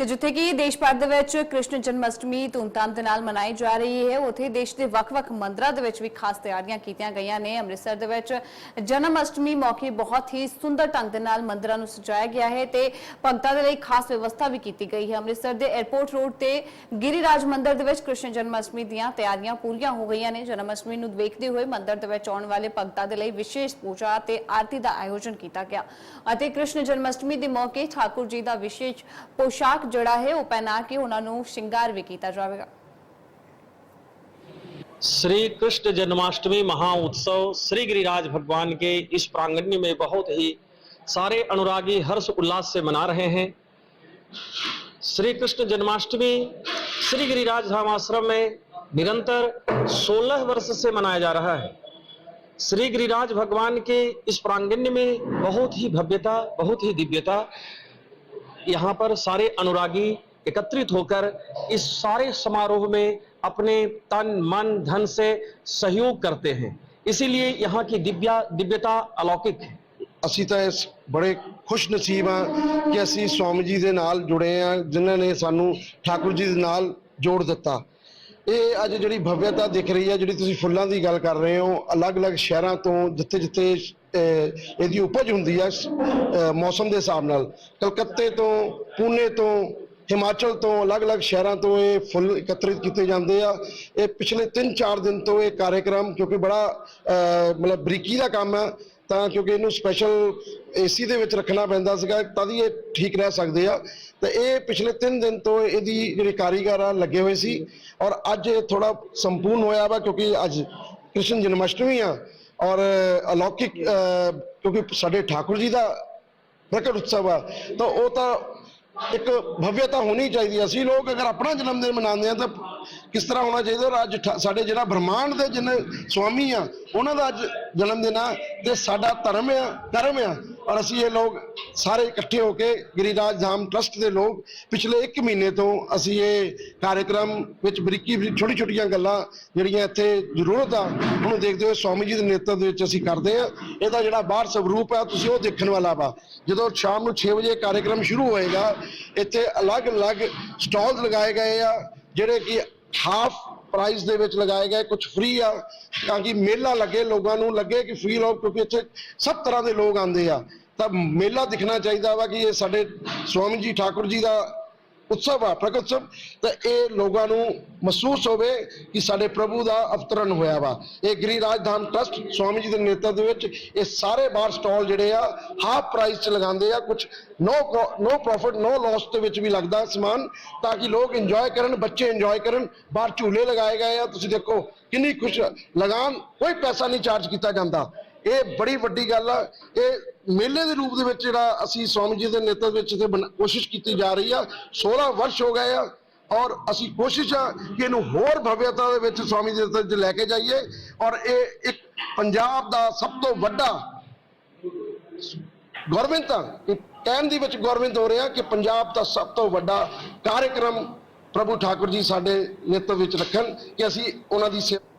ਤੇ ਜਿੱਥੇ ਕਿ ਦੇਸ਼ ਭਰ ਦੇ ਵਿੱਚ ਕ੍ਰਿਸ਼ਨ ਜਨਮ ਅਸ਼ਟਮੀ ਧੂਮਧਾਮ ਦੇ ਨਾਲ ਮਨਾਈ ਜਾ ਰਹੀ ਹੈ, ਉੱਥੇ ਦੇਸ਼ ਦੇ ਵੱਖ-ਵੱਖ ਮੰਦਰਾਂ ਦੇ ਵਿੱਚ ਵੀ ਖਾਸ ਤਿਆਰੀਆਂ ਕੀਤੀਆਂ ਗਈਆਂ ਨੇ। ਅੰਮ੍ਰਿਤਸਰ ਦੇ ਵਿੱਚ ਜਨਮ ਅਸ਼ਟਮੀ ਮੌਕੇ ਬਹੁਤ ਹੀ ਸੁੰਦਰ ਢੰਗ ਦੇ ਨਾਲ ਮੰਦਰਾਂ ਨੂੰ ਸਜਾਇਆ ਗਿਆ ਹੈ ਤੇ ਭਗਤਾਂ ਦੇ ਲਈ ਖਾਸ ਵਿਵਸਥਾ ਵੀ ਕੀਤੀ ਗਈ ਹੈ। ਅੰਮ੍ਰਿਤਸਰ ਦੇ 에ਅਰਪੋਰਟ ਰੋਡ ਤੇ ਗਿਰੀਰਾਜ ਮੰਦਿਰ ਦੇ ਵਿੱਚ ਕ੍ਰਿਸ਼ਨ ਜਨਮ ਅਸ਼ਟਮੀ ਦੀਆਂ ਤਿਆਰੀਆਂ ਪੂਰੀਆਂ ਹੋ ਗਈਆਂ ਨੇ। ਜਨਮ ਅਸ਼ਟਮੀ ਨੂੰ ਦੇਖਦੇ ਹੋਏ ਮੰਦਿਰ ਦੇ ਵਿੱਚ ਆਉਣ ਵਾਲੇ ਭਗਤਾਂ ਦੇ ਲਈ ਵਿਸ਼ੇਸ਼ ਪੂਜਾ ਤੇ ਆਰਤੀ ਦਾ ਆਯੋਜਨ ਕੀਤਾ ਗਿਆ ਅਤੇ ਕ੍ਰਿਸ਼ਨ ਜਨਮ ਅਸ਼ਟਮੀ ਦੇ ਮੌਕੇ ਠਾਕੁਰ ਜੀ ਦਾ ਵਿਸ਼ੇਸ਼ ਪੋਸ਼ਾਕ ਜਿਹੜਾ ਹੈ ਉਹ ਪਹਿਨਾ ਕੇ ਉਹਨਾਂ ਨੂੰ ਸ਼ਿੰਗਾਰ ਵੀ ਕੀਤਾ ਜਾਵੇਗਾ श्री कृष्ण जन्माष्टमी महाउत्सव श्री गिरिराज भगवान के इस प्रांगण में बहुत ही सारे अनुरागी हर्ष उल्लास से मना रहे हैं श्री कृष्ण जन्माष्टमी श्री गिरिराज धाम आश्रम में निरंतर 16 वर्ष से मनाया जा रहा है श्री गिरिराज भगवान के इस प्रांगण में बहुत ही भव्यता बहुत ही दिव्यता यहाँ पर सारे अनुरागी एकत्रित होकर इस सारे समारोह में अपने तन मन धन से सहयोग करते हैं इसीलिए यहाँ की दिव्या दिव्यता अलौकिक है ਅਸੀਂ ਤਾਂ ਇਸ ਬੜੇ ਖੁਸ਼ ਨਸੀਬ ਆ ਕਿ ਅਸੀਂ ਸਵਾਮੀ ਜੀ ਦੇ ਨਾਲ ਜੁੜੇ ਆ ਜਿਨ੍ਹਾਂ ਨੇ ਸਾਨੂੰ ਠਾਕੁਰ ਜੀ ਦੇ ਨਾਲ ਜੋੜ ਦਿੱਤਾ ਇਹ ਅੱਜ ਜਿਹੜੀ ਭਵਯਤਾ ਦਿਖ ਰਹੀ ਹੈ ਜਿਹੜੀ ਤੁਸੀਂ ਫੁੱਲਾਂ ਦੀ ਗੱਲ ਕਰ ਰਹੇ ਹੋ ਅਲੱਗ-ਅਲੱਗ ਸ਼ਹਿਰਾਂ ਤੋਂ ਜਿੱਥੇ-ਜਿੱਥੇ ਅਹ, ਇਹਦੀ ਉਪਜ ਹੁੰਦੀ ਹੈ ਮੌਸਮ ਦੇ ਹਿਸਾਬ ਨਾਲ। ਕਲਕੱਤੇ ਤੋਂ, ਪੂਨੇ ਤੋਂ, ਹਿਮਾਚਲ ਤੋਂ, ਅਲੱਗ-ਅਲੱਗ ਸ਼ਹਿਰਾਂ ਤੋਂ ਇਹ ਫੁੱਲ ਇਕੱਤਰਿਤ ਕੀਤੇ ਜਾਂਦੇ ਆ। ਇਹ ਪਿਛਲੇ 3-4 ਦਿਨ ਤੋਂ ਇਹ ਕਾਰਜਕ੍ਰਮ, ਕਿਉਂਕਿ ਬੜਾ ਮਤਲਬ ਬਰੀਕੀ ਦਾ ਕੰਮ ਹੈ ਤਾਂ ਕਿਉਂਕਿ ਇਹਨੂੰ ਸਪੈਸ਼ਲ ਏਸੀ ਦੇ ਵਿੱਚ ਰੱਖਣਾ ਪੈਂਦਾ ਸੀਗਾ ਤਦ ਹੀ ਇਹ ਠੀਕ ਰਹਿ ਸਕਦੇ ਆ। ਤੇ ਇਹ ਪਿਛਲੇ 3 ਦਿਨ ਤੋਂ ਇਹਦੀ ਜਿਹੜੇ ਕਾਰੀਗਰ ਆ, ਲੱਗੇ ਹੋਏ ਸੀ। ਔਰ ਅੱਜ ਇਹ ਥੋੜਾ ਸੰਪੂਰਨ ਹੋਇਆ ਵਾ, ਕਿਉਂਕਿ ਅੱਜ ਕ੍ਰਿਸ਼ਨ ਜਨਮਸ਼ਟਮੀ ਆ ਔਰ ਅਲੌਕਿਕ ਕਿਉਂਕਿ ਸਾਡੇ ਠਾਕੁਰ ਜੀ ਦਾ ਪ੍ਰਗਟ ਉਤਸਵ ਆ, ਤਾਂ ਉਹ ਤਾਂ ਇੱਕ ਭਵਯਤਾ ਹੋਣੀ ਚਾਹੀਦੀ ਹੈ। ਅਸੀਂ ਲੋਕ ਅਗਰ ਆਪਣਾ ਜਨਮ ਦਿਨ ਮਨਾਉਂਦੇ ਆ ਤਾਂ ਕਿਸ ਤਰ੍ਹਾਂ ਹੋਣਾ ਚਾਹੀਦਾ ਔਰ ਅੱਜ ਠਾ- ਸਾਡੇ ਜਿਹੜਾ ਬ੍ਰਹਮਾਂਡ ਦੇ ਜਿੰਨੇ ਸਵਾਮੀ ਆ, ਉਹਨਾਂ ਦਾ ਅੱਜ ਜਨਮ ਦਿਨ ਆ ਤੇ ਸਾਡਾ ਧਰਮ ਆ ਕਰਮ ਆ ਔਰ ਅਸੀਂ ਇਹ ਲੋਕ ਸਾਰੇ ਇਕੱਠੇ ਹੋ ਕੇ ਗਿਰੀਰਾਜ ਧਾਮ ਟਰਸਟ ਦੇ ਲੋਕ ਪਿਛਲੇ 1 ਮਹੀਨੇ ਤੋਂ ਅਸੀਂ ਇਹ ਕਾਰਜਕ੍ਰਮ ਵਿੱਚ ਬਰੀਕੀ ਛੋਟੀ ਛੋਟੀਆਂ ਗੱਲਾਂ ਜਿਹੜੀਆਂ ਇੱਥੇ ਜ਼ਰੂਰਤ ਆ, ਉਹਨੂੰ ਦੇਖਦੇ ਹੋਏ ਸਵਾਮੀ ਜੀ ਦੇ ਨੇਤਰਤਵ ਦੇ ਵਿੱਚ ਅਸੀਂ ਕਰਦੇ ਆ ਇਹਦਾ ਜਿਹੜਾ ਬਾਹਰ ਸਵਰੂਪ ਆ, ਤੁਸੀਂ ਉਹ ਦੇਖਣ ਵਾਲਾ ਵਾ। ਜਦੋਂ ਸ਼ਾਮ ਨੂੰ 6 ਵਜੇ ਕਾਰਜਕ੍ਰਮ ਸ਼ੁਰੂ ਹੋਏਗਾ, ਇੱਥੇ ਅਲੱਗ-ਅਲੱਗ ਸਟਾਲਸ ਲਗਾਏ ਗਏ ਆ, ਜਿਹੜੇ ਕਿ ਹਾਫ ਪ੍ਰਾਈਸ ਦੇ ਵਿੱਚ ਲਗਾਏ ਗਏ ਕੁਝ ਫ੍ਰੀ ਆ, ਤਾਂ ਕਿ ਮੇਲਾ ਲੱਗੇ, ਲੋਕਾਂ ਨੂੰ ਲੱਗੇ ਕਿ ਫੀਲ ਲੋਕ, ਕਿਉਂਕਿ ਇੱਥੇ ਸਭ ਤਰ੍ਹਾਂ ਦੇ ਲੋਕ ਆਉਂਦੇ ਆ। ਤਾਂ ਮੇਲਾ ਦਿਖਣਾ ਚਾਹੀਦਾ ਵਾ ਕਿ ਇਹ ਸਾਡੇ ਸਵਾਮੀ ਜੀ, ਠਾਕੁਰ ਜੀ ਦਾ ਉਤਸਵ ਆ, ਪ੍ਰਗਟ ਤਾਂ ਇਹ ਲੋਕਾਂ ਨੂੰ ਮਹਿਸੂਸ ਹੋਵੇ ਕਿ ਸਾਡੇ ਪ੍ਰਭੂ ਦਾ ਅਵਤਰਨ ਹੋਇਆ ਵਾ। ਇਹ ਗਿਰੀਰਾਜ ਧਾਮ ਟਰਸਟ ਸਵਾਮੀ ਜੀ ਦੇ ਨੇਤਰਤਵ ਵਿੱਚ ਇਹ ਸਾਰੇ ਬਾਹਰ ਸਟਾਲ ਜਿਹੜੇ ਆ ਹਾਫ ਪ੍ਰਾਈਸ 'ਚ ਲਗਾਉਂਦੇ ਆ। ਕੁਝ ਨੋ ਨੋ ਪ੍ਰੋਫਿਟ ਨੋ ਲਾਸ ਦੇ ਵਿੱਚ ਵੀ ਲੱਗਦਾ ਸਮਾਨ, ਤਾਂ ਕਿ ਲੋਕ ਇੰਜੋਏ ਕਰਨ, ਬੱਚੇ ਇੰਜੋਏ ਕਰਨ। ਬਾਹਰ ਝੂਲੇ ਲਗਾਏ ਗਏ ਆ। ਤੁਸੀਂ ਦੇਖੋ ਕਿੰਨੀ ਖੁਸ਼, ਲਗਾਨ, ਕੋਈ ਪੈਸਾ ਨਹੀਂ ਚਾਰਜ ਕੀਤਾ ਜਾਂਦਾ। ਇਹ ਬੜੀ ਵੱਡੀ ਗੱਲ ਆ। ਇਹ ਮੇਲੇ ਦੇ ਰੂਪ ਦੇ ਵਿੱਚ ਜਿਹੜਾ ਅਸੀਂ ਸਵਾਮੀ ਜੀ ਦੇ ਨੇਤਰਤਵ ਵਿੱਚ ਤੇ ਬਣਾ- ਕੋਸ਼ਿਸ਼ ਕੀਤੀ ਜਾ ਰਹੀ ਆ। 16 ਵਰਸ਼ ਹੋ ਗਏ ਆ ਔਰ ਅਸੀਂ ਕੋਸ਼ਿਸ਼ ਆ ਕਿ ਇਹਨੂੰ ਹੋਰ ਭਵਯਤਾ ਦੇ ਵਿੱਚ ਸਵਾਮੀ ਜੀ ਦੇ ਲੈ ਕੇ ਜਾਈਏ। ਔਰ ਇਹ ਇੱਕ ਪੰਜਾਬ ਦਾ ਸਭ ਤੋਂ ਵੱਡਾ ਗਵਰਨਮੈਂਟ ਆ। ਇਹ ਕਹਿਣ ਦੀ ਵਿੱਚ ਗਵਰਨਮੈਂਟ ਹੋ ਰਿਹਾ ਕਿ ਪੰਜਾਬ ਦਾ ਸਭ ਤੋਂ ਵੱਡਾ ਕਾਰਜਕ੍ਰਮ ਪ੍ਰਭੂ ਠਾਕੁਰ ਜੀ ਸਾਡੇ ਨੇਤਰਤਵ ਵਿੱਚ ਰੱਖਣ ਕਿ ਅਸੀਂ ਉਹਨਾਂ ਦੀ ਸੇਵਾ